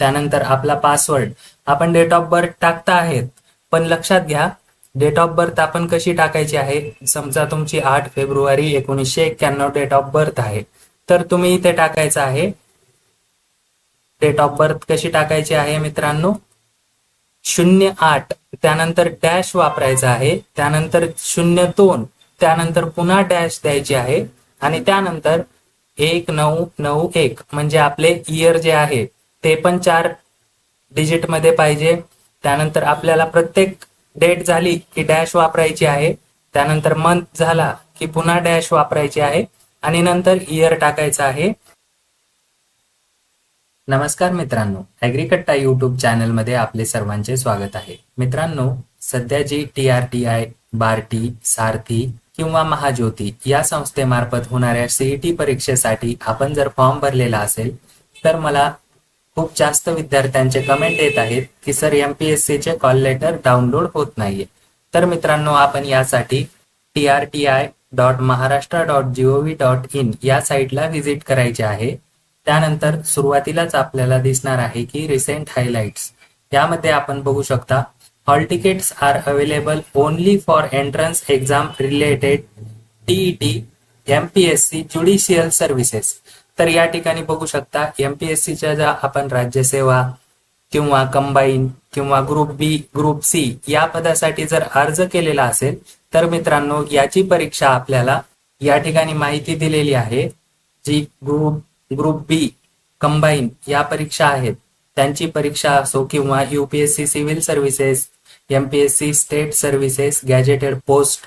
त्यानंतर आपला पासवर्ड आपण डेट ऑफ बर्थ टाकता आहेत पण लक्षात घ्या डेट ऑफ बर्थ आपण कशी टाकायची आहे? समजा तुमची आठ फेब्रुवारी एकोणीसशे एक्क्याण्णव डेट ऑफ बर्थ आहे. तर तुम्ही इथे टाकायचं आहे. डेट ऑफ बर्थ कशी टाकायची आहे मित्रांनो? शून्य आठ त्यानंतर डॅश वापरायचा आहे त्यानंतर शून्य दोन त्यानंतर पुन्हा डॅश द्यायची आहे आणि त्यानंतर एक नऊ नऊ एक म्हणजे आपले इयर जे आहे ते पण चार डिजिटमध्ये पाहिजे. त्यानंतर आपल्याला प्रत्येक डेट झाली की डॅश वापरायची आहे. त्यानंतर मंथ झाला की पुन्हा डॅश वापरायची आहे. आणि नंतर इयर टाकायचं आहे. नमस्कार मित्रांनो. ॲग्रिकट्टा युट्यूब चॅनलमध्ये आपले सर्वांचे स्वागत आहे. मित्रांनो सध्या जी T R T I Barti Sarthi किंवा महाज्योती या संस्थेमार्फत होणाऱ्या सीईटी परीक्षेसाठी आपण जर फॉर्म भरलेला असेल तर मला खूप जास्त विद्यार्थ्यांचे कमेंट येत आहेत की सर एम पी एस सीचे कॉल लेटर डाउनलोड होत नाहीये. तर मित्रांनो आपण यासाठी T R T I dot Maharashtra dot GOV dot in या साईटला व्हिजिट करायचे आहे. त्यानंतर सुरुवातीलाच आपल्याला दिसणार आहे की रिसेंट हायलाइट्स यामध्ये आपण बघू शकता hall tickets are available only for entrance exam related TET MPSC judicial services तर या ठिकाणी बघू शकता एमपीएससीच्या ज्या आपण राज्यसेवा किंवा कंबाईन किंवा ग्रुप बी ग्रुप सी या पदासाठी जर अर्ज केलेला असेल तर मित्रांनो याची परीक्षा आपल्याला या ठिकाणी माहिती दिलेली आहे. जी ग्रुप ग्रुप बी कंबाईन या परीक्षा आहेत त्यांची परीक्षा असो किंवा UPSC civil services MPSC state services gazetted post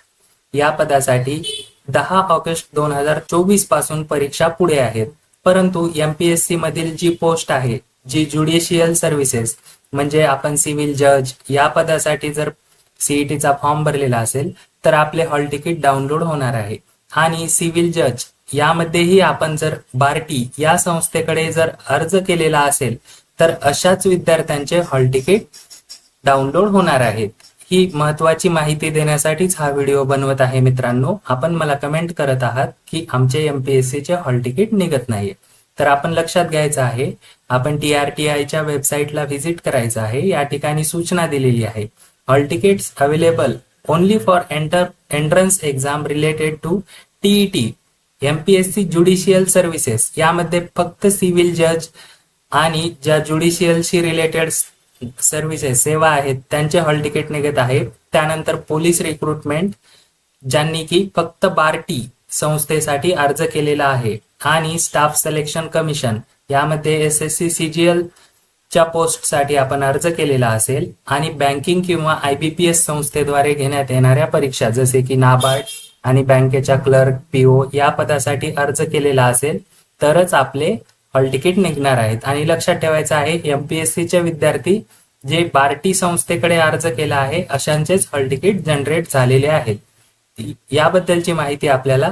या पदासाठी दहा ऑगस्ट दोन हजार चोवीसपासून परीक्षा पुढे आहेत. परंतु एमपीएससी मधील जी पोस्ट आहे जी ज्युडिशियल सर्व्हिसेस म्हणजे आपण सिव्हिल जज या पदासाठी जर सीईटीचा फॉर्म भरलेला असेल तर आपले हॉल तिकीट डाउनलोड होणार आहे. आणि सिव्हिल जज यामध्येही आपण जर बार्टी या संस्थेकडे जर अर्ज केलेला असेल तर अशाच विद्यार्थ्यांचे हॉल तिकीट डाउनलोड होणार आहेत. ही महत्वाची माहिती देण्यासाठीच हा व्हिडिओ बनवत आहे मित्रांनो. आपण मला कमेंट करत आहात की आमचे एमपीएससी चे हॉल तिकीट निघत नाहीये. तर आपण लक्षात घ्यायचं आहे आपण टी आर टी आयच्या वेबसाईटला व्हिजिट करायचं आहे. या ठिकाणी सूचना दिलेली आहे. Hall tickets available only for enter entrance exam related to TET MPSC judicial services यामध्ये फक्त सिव्हिल जज आणि ज्या ज्युडिशियलशी रिलेटेड सर्व्हिसेस सेवा आहेत त्यांचे हॉल तिकीट निघत आहे त्यानंतर पोलीस रिक्रुटमेंट ज्यांनी की फक्त बार्टी संस्थेसाठी अर्ज केलेला आहे. आणि स्टाफ सिलेक्शन कमिशन यामध्ये एस एस सी सीजीएल च्या पोस्टसाठी आपण अर्ज केलेला असेल. आणि बँकिंग किंवा आयबीपीएस संस्थेद्वारे घेण्यात येणाऱ्या परीक्षा जसे की नाबार्ड आणि बँकेच्या क्लर्क पीओ या पदासाठी अर्ज केलेला असेल. तरच आपले हॉल तिकीट निघणार आहेत. आणि लक्षात ठेवायचं आहे एमपीएससी चे विद्यार्थी जे बार्टी संस्थेकडे अर्ज केला आहे अशांचेच हॉल तिकीट जनरेट झालेले आहेत. याबद्दलची माहिती आपल्याला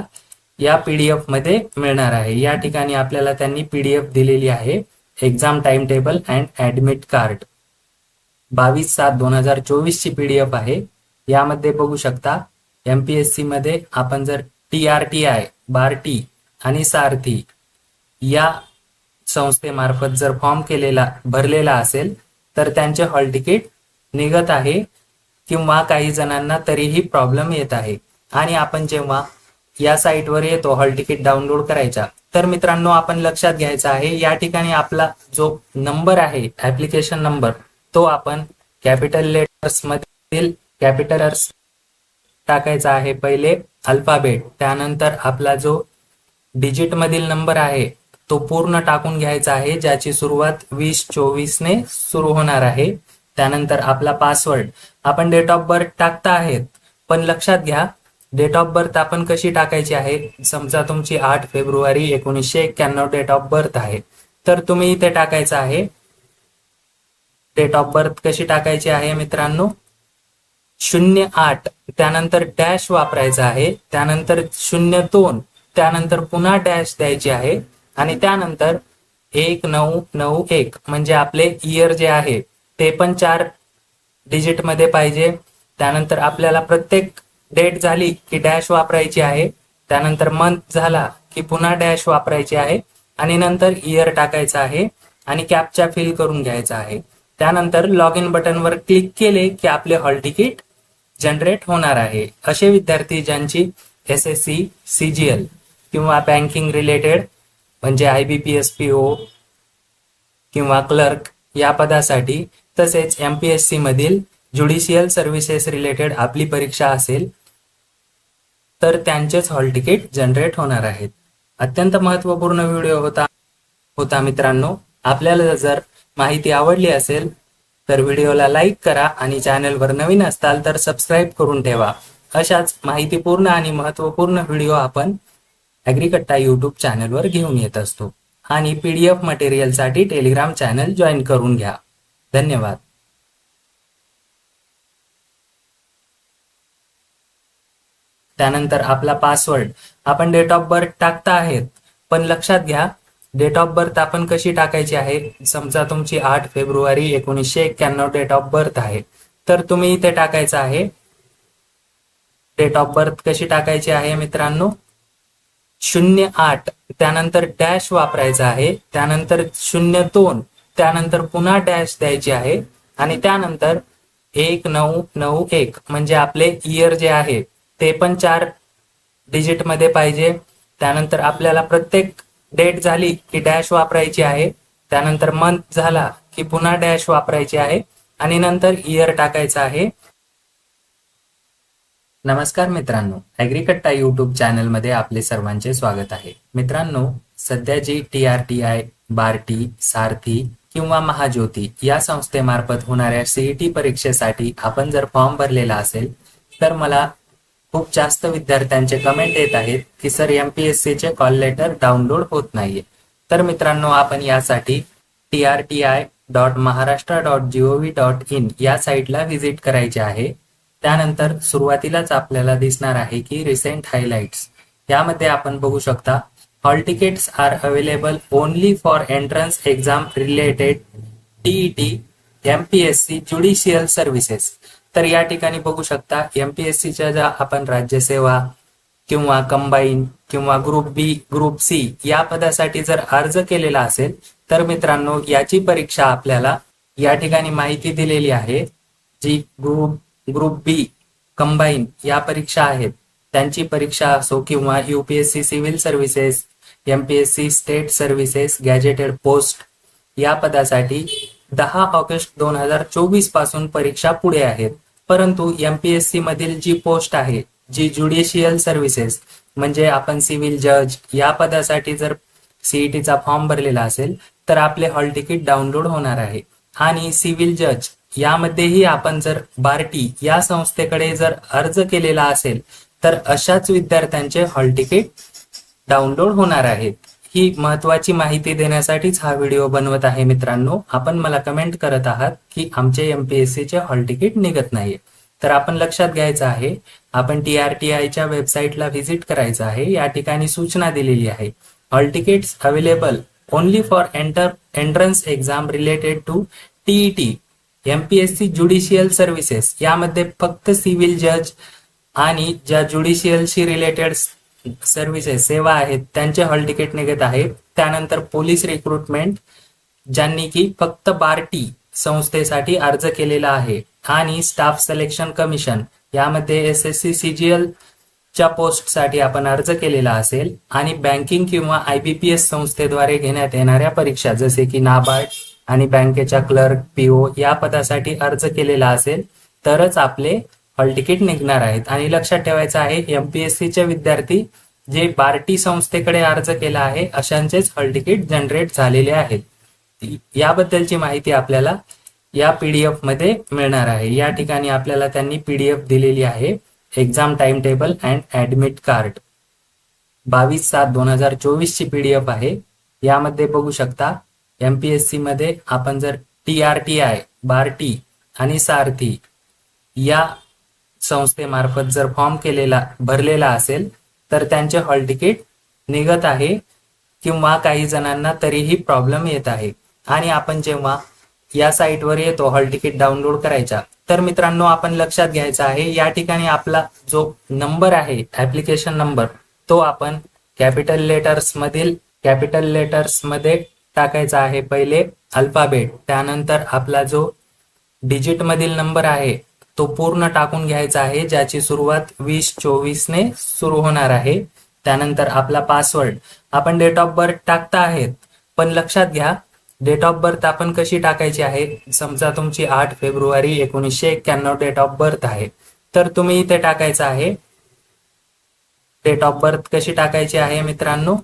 या पीडीएफमध्ये मिळणार आहे. या ठिकाणी आपल्याला त्यांनी पीडीएफ दिलेली आहे exam time table and admit card बावीस सात दोन हजार चोवीस ची पीडीएफ आहे. यामध्ये बघू शकता एमपीएससी मध्ये आपण जर T R T I Barti आणि सारथी या संस्थेमार्फत जर फॉर्म केलेला भरलेला असेल तर त्यांचे हॉल तिकीट निघत आहे किंवा काही जणांना तरीही प्रॉब्लेम येत आहे. आणि आपण जेव्हा या साईटवर येतो हॉल तिकीट डाउनलोड करायचा तर मित्रांनो आपण लक्षात घ्यायचा आहे या ठिकाणी आपला जो नंबर आहे ऍप्लिकेशन नंबर तो आपण कॅपिटल लेटर्स मधील कॅपिटलर्स टाकायचा आहे. पहिले अल्फाबेट त्यानंतर आपला जो डिजिट मधील नंबर आहे तो पूर्ण टाकून घ्यायचा आहे ज्याची सुरुवात वीस चोवीस ने सुरू होणार आहे. त्यानंतर आपला पासवर्ड आपण डेट ऑफ बर्थ टाकता आहेत पण लक्षात घ्या डेट ऑफ बर्थ आपण कशी टाकायची आहे? समजा तुमची आठ फेब्रुवारी एकोणीसशे एक्क्याण्णव डेट ऑफ बर्थ आहे. तर तुम्ही इथे टाकायचं आहे. डेट ऑफ बर्थ कशी टाकायची आहे मित्रांनो? शून्य आठ त्यानंतर डॅश वापरायचा आहे त्यानंतर शून्य दोन त्यानंतर पुन्हा डॅश द्यायची आहे. आणि त्यानंतर एक नऊ नऊ एक म्हणजे आपले इयर जे आहे ते पण चार डिजिटमध्ये पाहिजे. त्यानंतर आपल्याला प्रत्येक डेट झाली की डॅश वापरायची आहे. त्यानंतर मंथ झाला की पुन्हा डॅश वापरायची आहे. आणि नंतर इयर टाकायचं आहे आणि कॅपचा फिल करून घ्यायचा आहे. त्यानंतर लॉग इन बटनवर क्लिक केले की आपले हॉल तिकीट जनरेट होणार आहे. असे विद्यार्थी ज्यांची एस एस सी सीजीएल किंवा बँकिंग रिलेटेड म्हणजे I B P S P O किंवा क्लर्क या पदासाठी तसेच एम पी एस सी मधील ज्युडिशियल सर्व्हिसेस रिलेटेड आपली परीक्षा असेल तर त्यांचेच हॉल तिकीट जनरेट होणार आहेत. अत्यंत महत्त्वपूर्ण व्हिडिओ होता होता मित्रांनो. आपल्याला जर माहिती आवडली असेल तर व्हिडिओला लाईक करा आणि चॅनलवर नवीन असताल तर सबस्क्राईब करून ठेवा. अशाच माहितीपूर्ण आणि महत्त्वपूर्ण व्हिडिओ आपण ॲग्रिकट्टा यूट्यूब चॅनलवर घेऊन येत असतो. आणि पी डी एफ मटेरियलसाठी टेलिग्राम चॅनल जॉईन करून घ्या. धन्यवाद. त्यानंतर आपला पासवर्ड आपण डेट ऑफ बर्थ टाकता आहेत पण लक्षात घ्या डेट ऑफ बर्थ आपण कशी टाकायची आहे? समजा तुमची आठ फेब्रुवारी एकोणीसशे एक्क्याण्णव डेट ऑफ बर्थ आहे. तर तुम्ही इथे टाकायचं आहे. डेट ऑफ बर्थ कशी टाकायची आहे मित्रांनो? शून्य आठ त्यानंतर डॅश वापरायचा आहे त्यानंतर शून्य दोन त्यानंतर पुन्हा डॅश द्यायची आहे आणि त्यानंतर एक नऊ नऊ एक म्हणजे आपले इयर जे आहे ते पण चार डिजिटमध्ये पाहिजे. त्यानंतर आपल्याला प्रत्येक डेट झाली की डॅश वापरायची आहे त्यानंतर मंथ झाला की पुन्हा डॅश वापरायची आहे आणि नंतर इयर टाकायचं आहे. नमस्कार मित्रांनो ॲग्रिकट्टा यूट्यूब चॅनलमध्ये आपले सर्वांचे स्वागत आहे. मित्रांनो सध्या जी T R T I Barti Sarthi किंवा महाज्योती या संस्थेमार्फत होणाऱ्या सीईटी परीक्षेसाठी आपण जर फॉर्म भरलेला असेल तर मला खूप जास्त विद्यार्थ्यांचे कमेंट येत आहेत की सर एमपीएससी चे कॉल लेटर डाउनलोड होत नाहीये. तर मित्रांनो आपण यासाठी T R T I dot Maharashtra dot GOV dot in या साईटला व्हिजिट करायचे आहे. त्यानंतर सुरुवातीलाच आपल्याला दिसणार आहे की रिसेंट हायलाइट्स यामध्ये आपण बघू शकता hall tickets are available only for entrance exam related TET MPSC judicial services तर या ठिकाणी बघू शकता एमपीएससीच्या ज्या आपण राज्यसेवा किंवा कंबाईन किंवा ग्रुप बी ग्रुप सी या पदासाठी जर अर्ज केलेला असेल तर मित्रांनो याची परीक्षा आपल्याला या ठिकाणी माहिती दिलेली आहे जी ग्रुप ग्रुप बी कंबाईन या परीक्षा आहेत. त्यांची परीक्षा असो किंवा UPSC civil services MPSC state services gazetted post या पदासाठी दहा ऑगस्ट दोन हजार चोवीसपासून परीक्षा पुढे आहेत. परंतु एमपीएससी मधील जी पोस्ट आहे जी ज्युडिशियल सर्व्हिसेस म्हणजे आपण सिव्हिल जज या पदासाठी जर सीईटीचा फॉर्म भरलेला असेल तर आपले हॉल तिकीट डाउनलोड होणार आहे. आणि सिव्हिल जज यामध्येही आपण जर बार्टी या संस्थेकडे जर अर्ज केलेला असेल तर अशाच विद्यार्थ्यांचे हॉल तिकीट डाउनलोड होणार आहेत. ही महत्वाची माहिती देण्यासाठीच हा व्हिडिओ बनवत आहे मित्रांनो. आपण मला कमेंट करत आहात की आमचे एमपीएससी चे हॉल तिकीट निघत नाहीये. तर आपण लक्षात घ्यायचं आहे आपण टी आर टी आयच्या वेबसाईटला व्हिजिट करायचं आहे. या ठिकाणी सूचना दिलेली आहे. Hall tickets available only for enter entrance exam related to TET MPSC judicial services यामध्ये फक्त सिव्हिल जज आणि ज्या ज्युडिशियलशी रिलेटेड सर्व्हिसेस सेवा आहेत त्यांचे हॉल तिकीट निघत आहे. त्यानंतर पोलीस रिक्रुटमेंट ज्यांनी की फक्त बार्टी संस्थेसाठी अर्ज केलेला आहे. आणि स्टाफ सिलेक्शन कमिशन यामध्ये एस एस सी सीजीएल च्या पोस्टसाठी आपण अर्ज केलेला असेल. आणि बँकिंग किंवा आयबीपीएस संस्थेद्वारे घेण्यात येणाऱ्या परीक्षा जसे की नाबार्ड आणि बँकेच्या क्लर्क पीओ या पदासाठी अर्ज केलेला असेल तरच आपले हॉल तिकीट निघणार आहेत. आणि लक्षात ठेवायचं आहे एमपीएससी चे विद्यार्थी जे बार्टी संस्थेकडे अर्ज केला आहे अशांचेच हॉल तिकीट जनरेट झालेले आहेत. याबद्दलची माहिती आपल्याला या पीडीएफमध्ये मिळणार आहे. या ठिकाणी आपल्याला त्यांनी पीडीएफ दिलेली आहे exam time table and admit card बावीस सात दोन हजार चोवीस ची पीडीएफ आहे. यामध्ये बघू शकता एमपीएससी मध्ये आपण जर T R T I Barti आणि सारथी या संस्थेमार्फत जर फॉर्म केलेला भरलेला असेल तर त्यांचे हॉल तिकीट निघत आहे किंवा काही जणांना तरीही प्रॉब्लेम येत आहे. आणि आपण जेव्हा या साईटवर येतो हॉल तिकीट डाउनलोड करायचा तर मित्रांनो आपण लक्षात घ्यायचा आहे या ठिकाणी आपला जो नंबर आहे ऍप्लिकेशन नंबर तो आपण कॅपिटल लेटर्स मधील कॅपिटल लेटर्समध्ये टाकायचा आहे पहिले अल्फाबेट. त्यानंतर आपला जो डिजिट मधील नंबर आहे तो पूर्ण टाकून घ्यायचा आहे ज्याची सुरुवात वीस चोवीस ने सुरू होणार आहे. त्यानंतर आपला पासवर्ड आपण डेट ऑफ बर्थ टाकता आहेत पण लक्षात घ्या डेट ऑफ बर्थ आपण कशी टाकायची आहे? समजा तुमची आठ फेब्रुवारी एकोणीसशे एक्क्याण्णव डेट ऑफ बर्थ आहे. तर तुम्ही इथे टाकायचं आहे. डेट ऑफ बर्थ कशी टाकायची आहे मित्रांनो?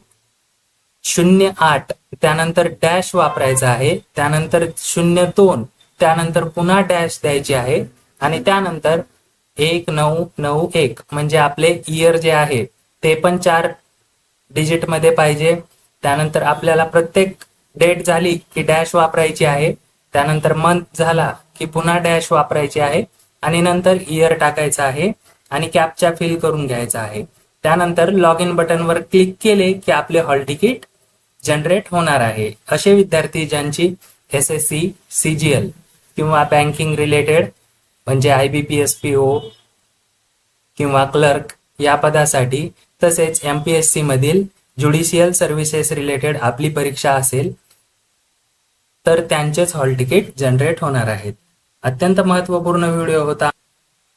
शून्य आठ त्यानंतर डॅश वापरायचा आहे त्यानंतर शून्य दोन त्यानंतर पुन्हा डॅश द्यायची आहे आणि त्यानंतर एक नऊ नऊ एक म्हणजे आपले इयर जे आहे ते पण चार डिजिटमध्ये पाहिजे. त्यानंतर आपल्याला प्रत्येक डेट झाली की डॅश वापरायची आहे त्यानंतर मंथ झाला की पुन्हा डॅश वापरायची आहे आणि नंतर इयर टाकायचा आहे आणि कॅपचा फिल करून घ्यायचा आहे. त्यानंतर लॉग इन बटनवर क्लिक केले की आपले हॉल तिकीट जनरेट होणार आहे. असे विद्यार्थी ज्यांची एस एस सी सीजीएल किंवा बँकिंग रिलेटेड म्हणजे I B P S P O किंवा क्लर्क या पदासाठी तसेच एम पी एस सी मधील ज्युडिशियल सर्व्हिसेस रिलेटेड आपली परीक्षा असेल तर त्यांचेच हॉल तिकीट जनरेट होणार आहेत. अत्यंत महत्त्वपूर्ण व्हिडिओ होता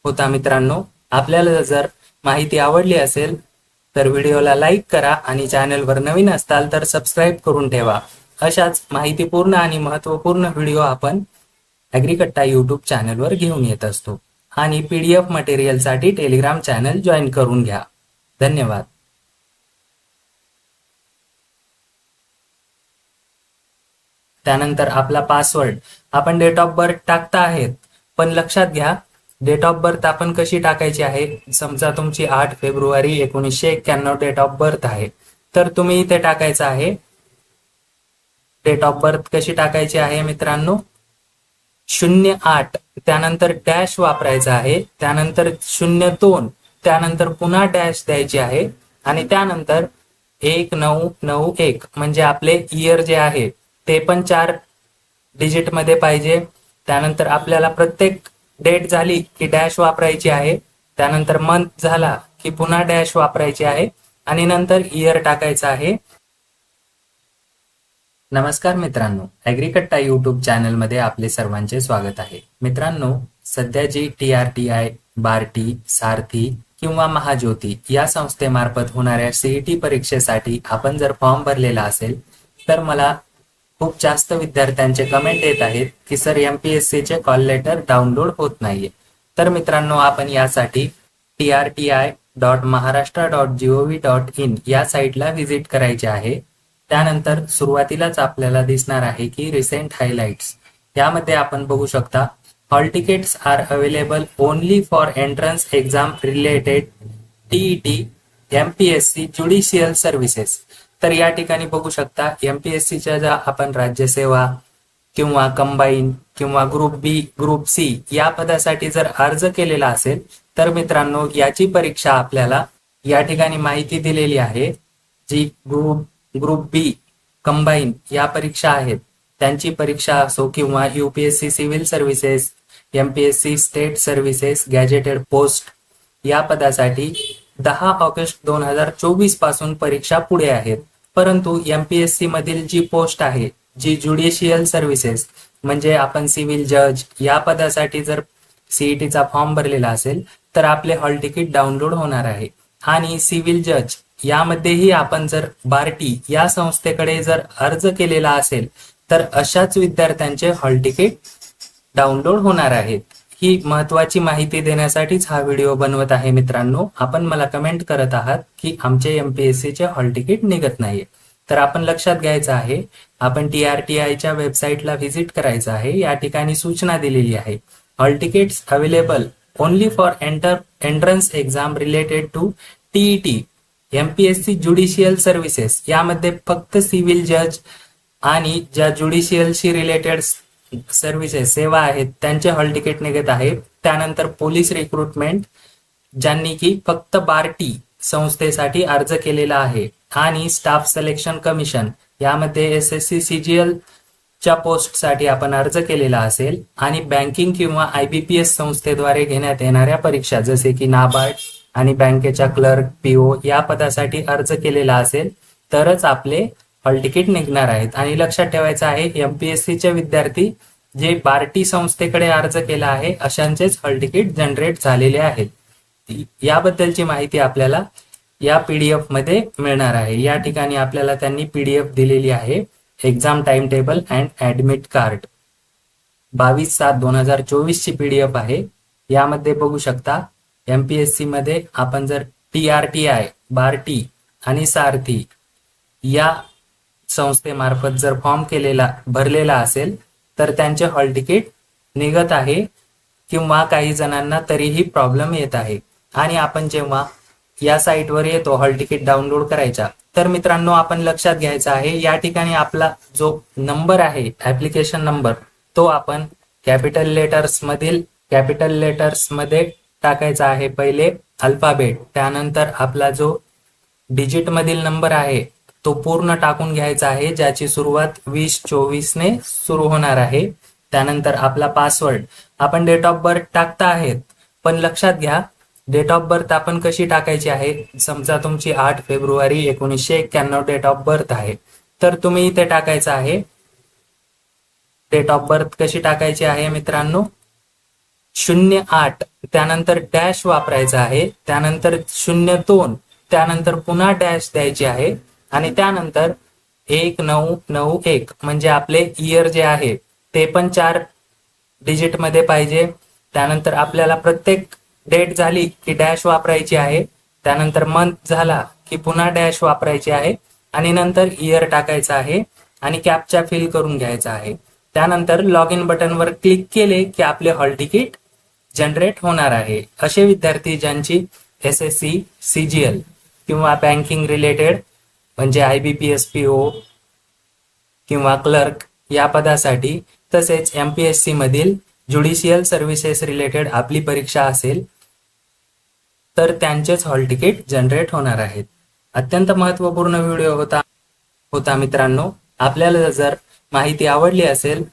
होता मित्रांनो. आपल्याला जर माहिती आवडली असेल तर व्हिडिओला लाईक करा आणि चॅनलवर नवीन असताल तर सबस्क्राईब करून ठेवा. अशाच माहितीपूर्ण आणि महत्त्वपूर्ण व्हिडिओ आपण ॲग्रिकट्टा यूट्यूब चॅनलवर घेऊन येत असतो. आणि पीडीएफ मटेरियलसाठी टेलिग्राम चॅनल जॉईन करून घ्या. धन्यवाद. त्यानंतर आपला पासवर्ड. आपण डेट ऑफ बर्थ टाकता आहेत पण लक्षात घ्या डेट ऑफ बर्थ आपण कशी टाकायची आहे? समजा तुमची आठ फेब्रुवारी एकोणीसशे एक्क्याण्णव डेट ऑफ बर्थ आहे. तर तुम्ही इथे टाकायचं आहे. डेट ऑफ बर्थ कशी टाकायची आहे मित्रांनो? शून्य आठ त्यानंतर डॅश वापरायचा आहे. त्यानंतर शून्य दोन त्यानंतर पुन्हा डॅश द्यायची आहे. आणि त्यानंतर एक नऊ नऊ एक म्हणजे आपले इयर जे आहे ते पण चार डिजिटमध्ये पाहिजे. त्यानंतर आपल्याला प्रत्येक डेट झाली की डॅश वापरायची आहे. त्यानंतर मंथ झाला की पुन्हा डॅश वापरायची आहे. आणि नंतर इयर टाकायचं आहे. नमस्कार मित्रांनो. ॲग्रिकट्टा यूट्यूब चॅनलमध्ये आपले सर्वांचे स्वागत आहे. मित्रांनो सध्या जी T R T I Barti Sarthi किंवा महाज्योती या संस्थेमार्फत होणाऱ्या सीईटी परीक्षेसाठी आपण जर फॉर्म भरलेला असेल तर मला खूप जास्त विद्यार्थ्यांचे कमेंट येत आहेत की सर एमपीएससी चे कॉल लेटर डाउनलोड होत नाहीये. तर मित्रांनो आपण यासाठी T R T I dot Maharashtra dot GOV dot in या साईटला व्हिजिट करायचे आहे. त्यानंतर सुरुवातीलाच आपल्याला दिसणार आहे की रिसेंट हायलाइट्स यामध्ये आपण बघू शकता hall tickets are available only for entrance exam related TET MPSC judicial services तर या ठिकाणी बघू शकता एमपीएससीच्या ज्या आपण राज्यसेवा किंवा कंबाईन किंवा ग्रुप बी ग्रुप सी या पदासाठी जर अर्ज केलेला असेल तर मित्रांनो याची परीक्षा आपल्याला या ठिकाणी माहिती दिलेली आहे जी ग्रुप ग्रुप बी कंबाईन या परीक्षा आहेत. त्यांची परीक्षा असो किंवा UPSC civil services MPSC state services gazetted post या पदासाठी दहा ऑगस्ट दोन हजार चोवीसपासून परीक्षा पुढे आहेत. परंतु एमपीएससी मधील जी पोस्ट आहे जी ज्युडिशियल सर्व्हिसेस म्हणजे आपण सिव्हिल जज या पदासाठी जर सीईटीचा फॉर्म भरलेला असेल तर आपले हॉल तिकीट डाउनलोड होणार आहे. आणि सिव्हिल जज यामध्येही आपण जर बार्टी या संस्थेकडे जर अर्ज केलेला असेल तर अशाच विद्यार्थ्यांचे हॉल तिकीट डाउनलोड होणार आहेत. ही महत्वाची माहिती देण्यासाठीच हा व्हिडिओ बनवत आहे मित्रांनो. आपण मला कमेंट करत आहात की आमचे एमपीएससी चे हॉल तिकीट निघत नाहीये. तर आपण लक्षात घ्यायचं आहे आपण टी आर टी आयच्या वेबसाईटला व्हिजिट करायचं आहे. या ठिकाणी सूचना दिलेली आहे. Hall tickets available only for enter entrance exam related to TET MPSC judicial services यामध्ये फक्त सिव्हिल जज आणि ज्या ज्युडिशियलशी रिलेटेड सर्व्हिसेस सेवा आहेत त्यांचे हॉल तिकीट निघत आहे. त्यानंतर पोलीस रिक्रुटमेंट ज्यांनी की फक्त बार्टी संस्थेसाठी अर्ज केलेला आहे. आणि स्टाफ सिलेक्शन कमिशन यामध्ये एस एस सी सीजीएल च्या पोस्टसाठी आपण अर्ज केलेला असेल. आणि बँकिंग किंवा आयबीपीएस संस्थेद्वारे घेण्यात येणाऱ्या परीक्षा जसे की नाबार्ड आणि बँकेच्या क्लर्क पीओ या पदासाठी अर्ज केलेला असेल. तरच आपले हॉल तिकीट निघणार आहेत. आणि लक्षात ठेवायचं आहे एमपीएससीचे विद्यार्थी जे बार्टी संस्थेकडे अर्ज केला आहे अशांचेच हॉल तिकीट जनरेट झालेले आहेत. याबद्दलची माहिती आपल्याला या पीडीएफमध्ये मिळणार आहे. या ठिकाणी आपल्याला त्यांनी पीडीएफ दिलेली आहे exam time table and admit card बावीस सात दोन हजार चोवीस ची पीडीएफ आहे. यामध्ये बघू शकता एमपीएससी मध्ये आपण जर T R T I Barti आणि सारथी या संस्थेमार्फत जर फॉर्म केलेला भरलेला असेल तर त्यांचे हॉल तिकीट निघत आहे किंवा काही जणांना तरीही प्रॉब्लेम येत आहे. आणि आपण जेव्हा या साईटवर येतो हॉल तिकीट डाउनलोड करायचा तर मित्रांनो आपण लक्षात घ्यायचं आहे या ठिकाणी आपला जो नंबर आहे ऍप्लिकेशन नंबर तो आपण कॅपिटल लेटर्स मधील कॅपिटल लेटर्समध्ये टाकायचा आहे पहिले अल्फाबेट. त्यानंतर आपला जो डिजिट मधील नंबर आहे तो पूर्ण टाकून घ्यायचा आहे ज्याची सुरुवात वीस चोवीस ने सुरू होणार आहे. त्यानंतर आपला पासवर्ड आपण डेट ऑफ बर्थ टाकता आहेत पण लक्षात घ्या डेट ऑफ बर्थ आपण कशी टाकायची आहे? समजा तुमची आठ फेब्रुवारी एकोणीसशे एक्क्याण्णव डेट ऑफ बर्थ आहे. तर तुम्ही इथे टाकायचं आहे. डेट ऑफ बर्थ कशी टाकायची आहे मित्रांनो? शून्य आठ त्यानंतर डॅश वापरायचा आहे त्यानंतर शून्य दोन त्यानंतर पुन्हा डॅश द्यायची आहे. आणि त्यानंतर एक नऊ नऊ एक म्हणजे आपले इयर जे आहे ते पण चार डिजिटमध्ये पाहिजे. त्यानंतर आपल्याला प्रत्येक डेट झाली की डॅश वापरायची आहे. त्यानंतर मंथ झाला की पुन्हा डॅश वापरायची आहे. आणि नंतर इयर टाकायचा आहे आणि कॅपचा फिल करून घ्यायचा आहे. त्यानंतर लॉग इन बटनवर क्लिक केले की आपले हॉल तिकीट जनरेट होणार आहे. असे विद्यार्थी ज्यांची एस एस सी सीजीएल किंवा बँकिंग रिलेटेड म्हणजे I B P S P O किंवा क्लर्क या पदासाठी तसेच एम पी एस सी मधील ज्युडिशियल सर्व्हिसेस रिलेटेड आपली परीक्षा असेल तर त्यांचेच हॉल तिकीट जनरेट होणार आहेत. अत्यंत महत्त्वपूर्ण व्हिडिओ होता होता मित्रांनो. आपल्याला जर माहिती आवडली असेल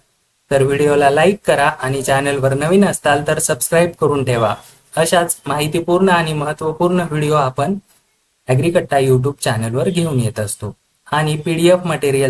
तर व्हिडिओला लाईक करा आणि चॅनलवर नवीन असताल तर सबस्क्राईब करून ठेवा. अशाच माहितीपूर्ण आणि महत्त्वपूर्ण व्हिडिओ आपण ॲग्रिकट्टा यूट्यूब चॅनलवर घेऊन येत असतो. आणि पीडीएफ मटेरियल